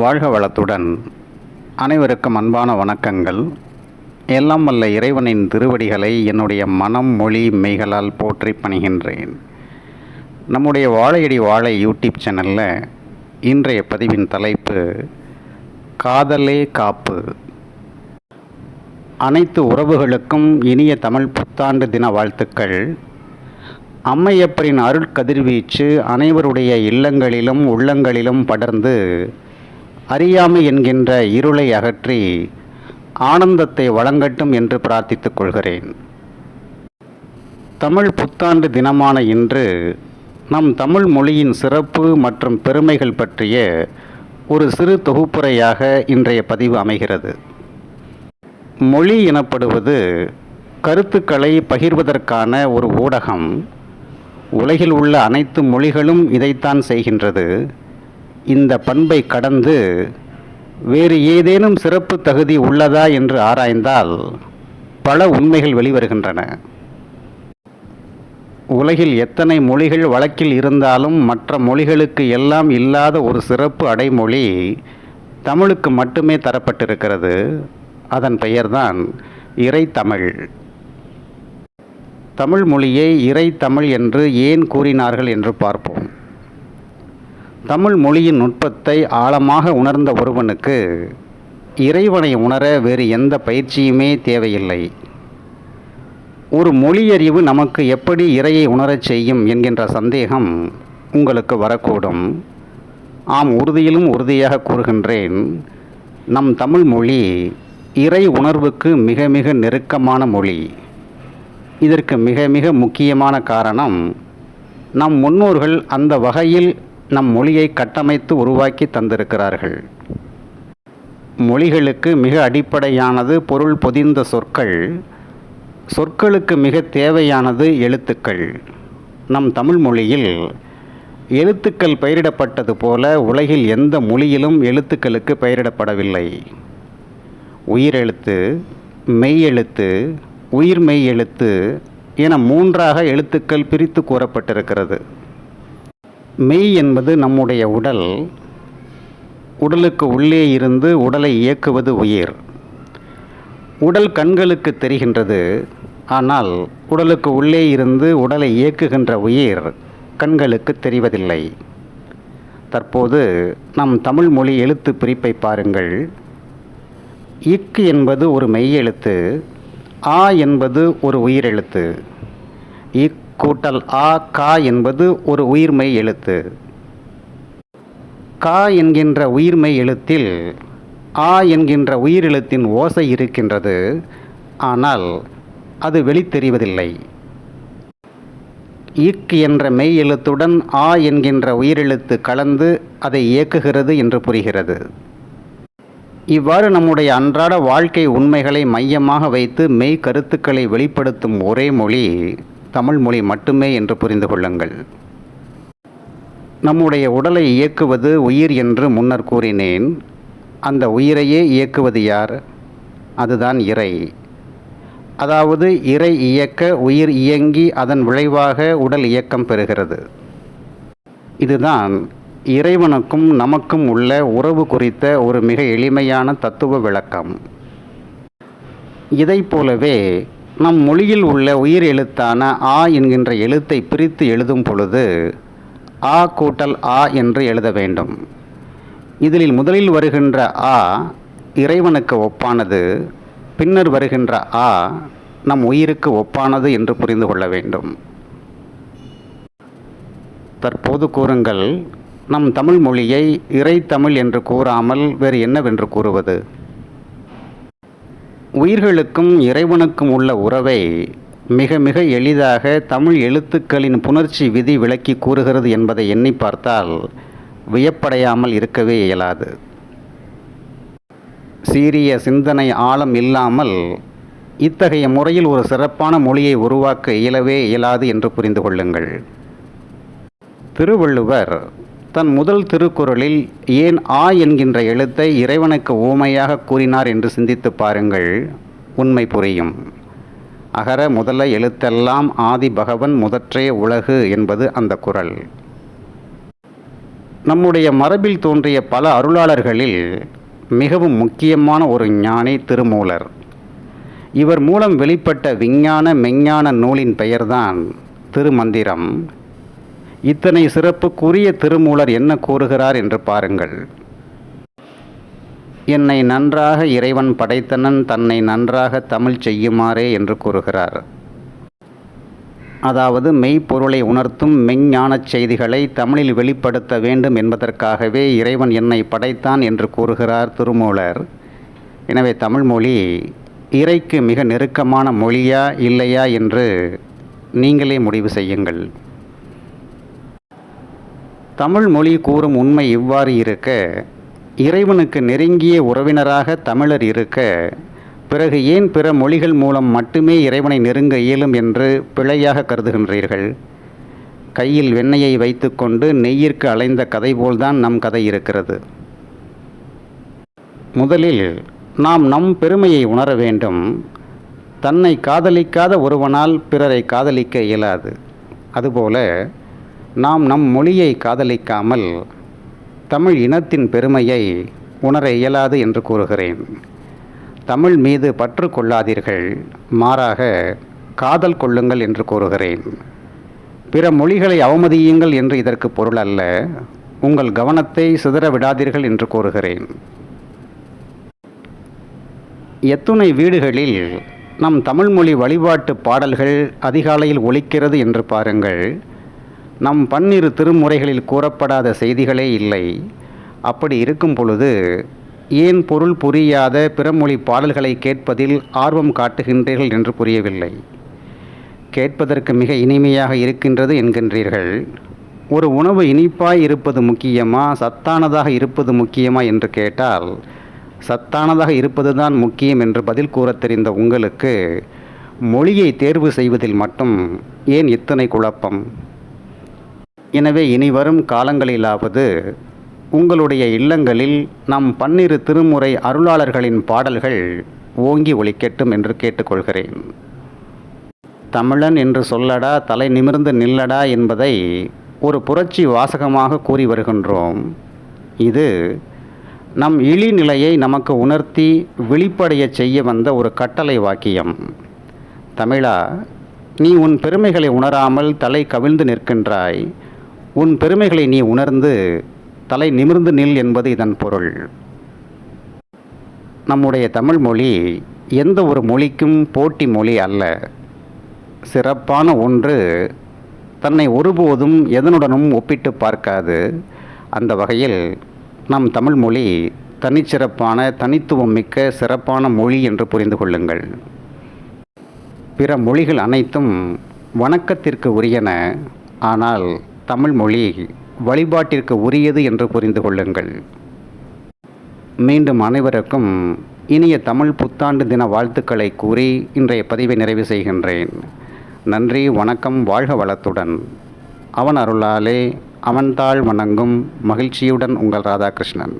வாழ்க வளத்துடன். அனைவருக்கும் அன்பான வணக்கங்கள். எல்லாம் வல்ல இறைவனின் திருவடிகளை என்னுடைய மனம் மொழி மெய்களால் போற்றி பணிகின்றேன். நம்முடைய வாழையடி வாழை யூடியூப் சேனலில் இன்றைய பதிவின் தலைப்பு காதலே காப்பு. அனைத்து உறவுகளுக்கும் இனிய தமிழ் புத்தாண்டு தின வாழ்த்துக்கள். அம்மையப்பரின் அருட்கதிர்வீச்சு அனைவருடைய இல்லங்களிலும் உள்ளங்களிலும் படர்ந்து அறியாமை என்கின்ற இருளை அகற்றி ஆனந்தத்தை வழங்கட்டும் என்று பிரார்த்தித்துக் கொள்கிறேன். தமிழ் புத்தாண்டு தினமான இன்று நம் தமிழ் மொழியின் சிறப்பு மற்றும் பெருமைகள் பற்றிய ஒரு சிறு தொகுப்புரையாக இன்றைய பதிவு அமைகிறது. மொழி எனப்படுவது கருத்துக்களை பகிர்வதற்கான ஒரு ஊடகம். உலகில் உள்ள அனைத்து மொழிகளும் இதைத்தான் செய்கின்றது. இந்த பண்பை கடந்து வேறு ஏதேனும் சிறப்பு தகுதி உள்ளதா என்று ஆராய்ந்தால் பல உண்மைகள் வெளிவருகின்றன. உலகில் எத்தனை மொழிகள் வழக்கில் இருந்தாலும் மற்ற மொழிகளுக்கு எல்லாம் இல்லாத ஒரு சிறப்பு அடைமொழி தமிழுக்கு மட்டுமே தரப்பட்டிருக்கிறது. அதன் பெயர்தான் இறைத்தமிழ். தமிழ் மொழியை இறைத்தமிழ் என்று ஏன் கூறினார்கள் என்று பார்ப்போம். தமிழ் மொழியின் நுட்பத்தை ஆழமாக உணர்ந்த ஒருவனுக்கு இறைவனை உணர வேறு எந்த பயிற்சியுமே தேவையில்லை. ஒரு மொழியறிவு நமக்கு எப்படி இறையை உணரச் செய்யும் என்கின்ற சந்தேகம் உங்களுக்கு வரக்கூடும். ஆம் உறுதியிலும் உறுதியாக கூறுகின்றேன். நம் தமிழ் மொழி இறை உணர்வுக்கு மிக மிக நெருக்கமான மொழி. இதற்கு மிக மிக முக்கியமான காரணம் நம் முன்னோர்கள் அந்த வகையில் நம் மொழியை கட்டமைத்து உருவாக்கி தந்திருக்கிறார்கள். மொழிகளுக்கு மிக அடிப்படையானது பொருள் பொதிந்த சொற்கள் சொற்களுக்கு மிக தேவையானது எழுத்துக்கள். நம் தமிழ் மொழியில் எழுத்துக்கள் பெயரிடப்பட்டது போல உலகில் எந்த மொழியிலும் எழுத்துக்களுக்கு பெயரிடப்படவில்லை. உயிரெழுத்து மெய்யெழுத்து உயிர்மெய் எழுத்து என மூன்றாக எழுத்துக்கள் பிரித்து கூறப்பட்டிருக்கிறது. மெய் என்பது நம்முடைய உடல். உடலுக்கு உள்ளே இருந்து உடலை இயக்குவது உயிர். உடல் கண்களுக்கு தெரிகின்றது. ஆனால் உடலுக்கு உள்ளே இருந்து உடலை இயக்குகின்ற உயிர் கண்களுக்கு தெரிவதில்லை. தற்போது நம் தமிழ் மொழி எழுத்து பிரிப்பை பாருங்கள். இக்கு என்பது ஒரு மெய்யெழுத்து ஆ என்பது ஒரு உயிரெழுத்து இக் கூட்டல் ஆ கா என்பது ஒரு உயிர்மெய் எழுத்து. கா என்கின்ற உயிர்மெய் எழுத்தில் ஆ என்கின்ற உயிரெழுத்தின் ஓசை இருக்கின்றது. ஆனால் அது வெளித்தெரிவதில்லை. இக் என்ற மெய் எழுத்துடன் ஆ என்கின்ற உயிரெழுத்து கலந்து அதை இயக்குகிறது என்று புரிகிறது. இவ்வாறு நம்முடைய அன்றாட வாழ்க்கை உண்மைகளை மையமாக வைத்து மெய் கருத்துக்களை வெளிப்படுத்தும் ஒரே மொழி தமிழ் மொழி மட்டுமே என்று புரிந்து கொள்ளுங்கள். நம்முடைய உடலை இயக்குவது உயிர் என்று முன்னர் கூறினேன். அந்த உயிரையே இயக்குவது யார்? அதுதான் இறை. அதாவது இறை இயக்க உயிர் இயங்கி அதன் விளைவாக உடல் இயக்கம் பெறுகிறது. இதுதான் இறைவனுக்கும் நமக்கும் உள்ள உறவு குறித்த ஒரு மிக எளிமையான தத்துவ விளக்கம். இதைப் போலவே நம் மொழியில் உள்ள உயிர் எழுத்தான ஆ என்கின்ற எழுத்தை பிரித்து எழுதும் பொழுது ஆ கூட்டல் ஆ என்று எழுத வேண்டும். இதில் முதலில் வருகின்ற ஆ இறைவனுக்கு ஒப்பானது பின்னர் வருகின்ற ஆ நம் உயிருக்கு ஒப்பானது என்று புரிந்து கொள்ள வேண்டும். தற்போது கூறுங்கள் நம் தமிழ் மொழியை இறைத்தமிழ் என்று கூறாமல் வேறு என்னவென்று கூறுவது? உயிர்களுக்கும் இறைவனுக்கும் உள்ள உறவை மிக மிக எளிதாக தமிழ் எழுத்துக்களின் புணர்ச்சி விதி விளக்கி கூறுகிறது என்பதை எண்ணி பார்த்தால் வியப்படையாமல் இருக்கவே இயலாது. சீரிய சிந்தனை ஆழம் இல்லாமல் இத்தகைய முறையில் ஒரு சிறப்பான மொழியை உருவாக்க இயலவே இயலாது என்று புரிந்து கொள்ளுங்கள். திருவள்ளுவர் தன் முதல் திருக்குறளில் ஏன் ஆ என்கின்ற எழுத்தை இறைவனுக்கு ஊமையாக கூறினார் என்று சிந்தித்து பாருங்கள். உண்மை புரியும். அகர முதல எழுத்தெல்லாம் ஆதி பகவன் முதற்றே உலகு என்பது அந்த குறள். நம்முடைய மரபில் தோன்றிய பல அருளாளர்களில் மிகவும் முக்கியமான ஒரு ஞானி திருமூலர். இவர் மூலம் வெளிப்பட்ட விஞ்ஞான மெஞ்ஞான நூலின் பெயர்தான் திருமந்திரம். இத்தனை சிறப்புக்குரிய திருமூலர் என்ன கூறுகிறார் என்று பாருங்கள். என்னை நன்றாக இறைவன் படைத்தனன் தன்னை நன்றாக தமிழ் செய்யுமாறே என்று கூறுகிறார். அதாவது மெய்ப்பொருளை உணர்த்தும் மெஞ்ஞானச் செய்திகளை தமிழில் வெளிப்படுத்த வேண்டும் என்பதற்காகவே இறைவன் என்னை படைத்தான் என்று கூறுகிறார் திருமூலர். எனவே தமிழ்மொழி இறைக்கு மிக நெருக்கமான மொழியா இல்லையா என்று நீங்களே முடிவு செய்யுங்கள். தமிழ் மொழி கூறும் உண்மை இவ்வாறு இருக்க இறைவனுக்கு நெருங்கிய உறவினராக தமிழர் இருக்க பிறகு ஏன் பிற மொழிகள் மூலம் மட்டுமே இறைவனை நெருங்க இயலும் என்று பிழையாக கருதுகின்றீர்கள்? கையில் வெண்ணெயை வைத்துக்கொண்டு நெய்யிற்கு அலைந்த கதை போல்தான் நம் கதை இருக்கிறது. முதலில் நாம் நம் பெருமையை உணர வேண்டும். தன்னை காதலிக்காத ஒருவனால் பிறரை காதலிக்க இயலாது. அதுபோல நாம் நம் மொழியை காதலிக்காமல் தமிழ் இனத்தின் பெருமையை உணர இயலாது என்று கூறுகிறேன். தமிழ் மீது பற்று கொள்ளாதீர்கள் மாறாக காதல் கொள்ளுங்கள் என்று கூறுகிறேன். பிற மொழிகளை அவமதியுங்கள் என்று இதற்கு பொருள் அல்ல உங்கள் கவனத்தை சிதற விடாதீர்கள் என்று கூறுகிறேன். எத்துணை வீடுகளில் நம் தமிழ்மொழி வழிபாட்டு பாடல்கள் அதிகாலையில் ஒலிக்கிறது என்று பாருங்கள் நம் பன்னிரு திருமுறைகளில் கூறப்படாத செய்திகளே இல்லை. அப்படி இருக்கும் பொழுது ஏன் பொருள் புரியாத பிறமொழி பாடல்களை கேட்பதில் ஆர்வம் காட்டுகின்றீர்கள் என்று புரியவில்லை. கேட்பதற்கு மிக இனிமையாக இருக்கின்றது என்கின்றீர்கள். ஒரு உணவு இனிப்பாய் இருப்பது முக்கியமா? சத்தானதாக இருப்பது முக்கியமா என்று கேட்டால் சத்தானதாக இருப்பதுதான் முக்கியம் என்று பதில் கூறத் தெரிந்த உங்களுக்கு மொழியை தேர்வு செய்வதில் மட்டும் ஏன் இத்தனை குழப்பம்? எனவே இனி வரும் காலங்களிலாவது உங்களுடைய இல்லங்களில் நம் பன்னிரு திருமுறை அருளாளர்களின் பாடல்கள் ஓங்கி ஒலிக்கட்டும் என்று கேட்டுக்கொள்கிறேன். தமிழன் என்று சொல்லடா தலை நிமிர்ந்து நில்லடா என்பதை ஒரு புரட்சி வாசகமாக கூறி வருகின்றோம். இது நம் இழிநிலையை நமக்கு உணர்த்தி விழிப்படைய செய்ய வந்த ஒரு கட்டளை வாக்கியம். தமிழா நீ உன் பெருமைகளை உணராமல் தலை கவிழ்ந்து நிற்கின்றாய். உன் பெருமைகளை நீ உணர்ந்து தலை நிமிர்ந்து நில் என்பது இதன் பொருள். நம்முடைய தமிழ் மொழி எந்த ஒரு மொழிக்கும் போட்டி மொழி அல்ல. சிறப்பான ஒன்று தன்னை ஒருபோதும் எதனுடனும் ஒப்பிட்டு பார்க்காது. அந்த வகையில் நம் தமிழ் மொழி தனிச்சிறப்பான தனித்துவம் மிக்க சிறப்பான மொழி என்று புரிந்து கொள்ளுங்கள். பிற மொழிகள் அனைத்தும் வணக்கத்திற்கு உரியன. ஆனால் தமிழ் மொழி வழிபாட்டிற்கு உரியது என்று புரிந்து கொள்ளுங்கள். மீண்டும் அனைவருக்கும் இனிய தமிழ் புத்தாண்டு தின வாழ்த்துக்களை கூறி இன்றைய பதிவை நிறைவு செய்கின்றேன். நன்றி வணக்கம் வாழ்க வளத்துடன். அவன் அருளாலே அவன்தாள் வணங்கும் மகிழ்ச்சியுடன் உங்கள் ராதாகிருஷ்ணன்.